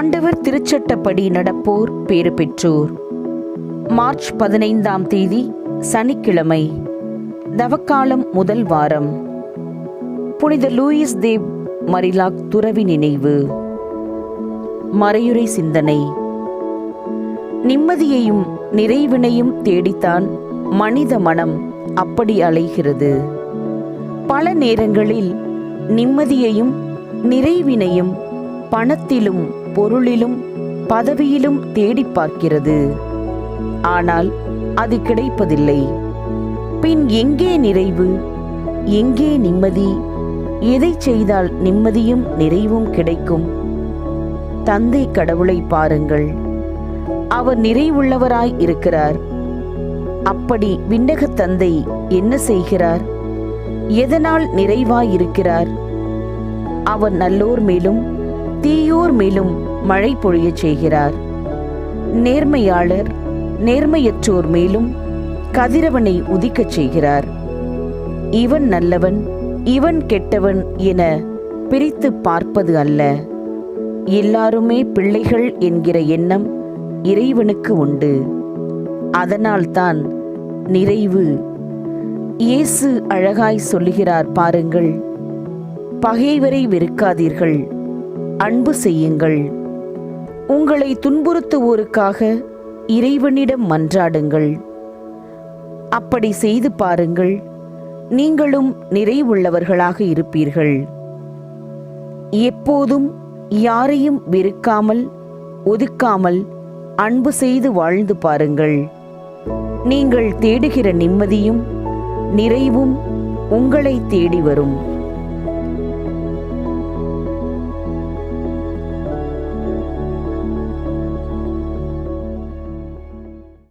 திருச்சட்டப்படி நடப்போர் பேறு பெற்றோர். மார்ச் பதினைந்தாம் தேதி சனிக்கிழமை தவக்காலம் முதல் வாரம். புனித லூயிஸ் தேவ் மரிலாக் துறவி நினைவு. மறையுறை சிந்தனை. நிம்மதியையும் நிறைவினையும் தேடித்தான் மனித மனம் அப்படி அலைகிறது. பல நேரங்களில் நிம்மதியையும் நிறைவினையும் பணத்திலும் பொருளிலும் பதவியிலும் தேடி பார்க்கிறது. ஆனால் அது கிடைப்பதில்லை. பின் எங்கே நிறைவு? எங்கே நிம்மதி? எதை செய்தால் நிம்மதியும் நிறைவும் கிடைக்கும்? தந்தை கடவுளை பாருங்கள். அவர் நிறைவுள்ளவராய் இருக்கிறார். அப்படி விண்ணக தந்தை என்ன செய்கிறார்? எதனால் நிறைவாய் இருக்கிறார் அவர் நல்லோர் மேலும் தீயோர் மேலும் மழை பொழியச் செய்கிறார். நேர்மையாளர் நேர்மையற்றோர் மேலும் கதிரவனை உதிக்கச் செய்கிறார். இவன் நல்லவன் இவன் கெட்டவன் என பிரித்து பார்ப்பது அல்ல. எல்லாருமே பிள்ளைகள் என்கிற எண்ணம் இறைவனுக்கு உண்டு. அதனால்தான் நிறைவு. இயேசு அழகாய் சொல்லுகிறார் பாருங்கள் பகைவரை வெறுக்காதீர்கள். அன்பு செய்யுங்கள். உங்களை துன்புறுத்துவோருக்காக இறைவனிடம் மன்றாடுங்கள். அப்படி செய்து பாருங்கள் நீங்களும் நிறைவுள்ளவர்களாக இருப்பீர்கள். எப்போதும் யாரையும் வெறுக்காமல் ஒதுக்காமல் அன்பு செய்து வாழ்ந்து பாருங்கள். நீங்கள் தேடுகிற நிம்மதியும் நிறைவும் உங்களை தேடி வரும்.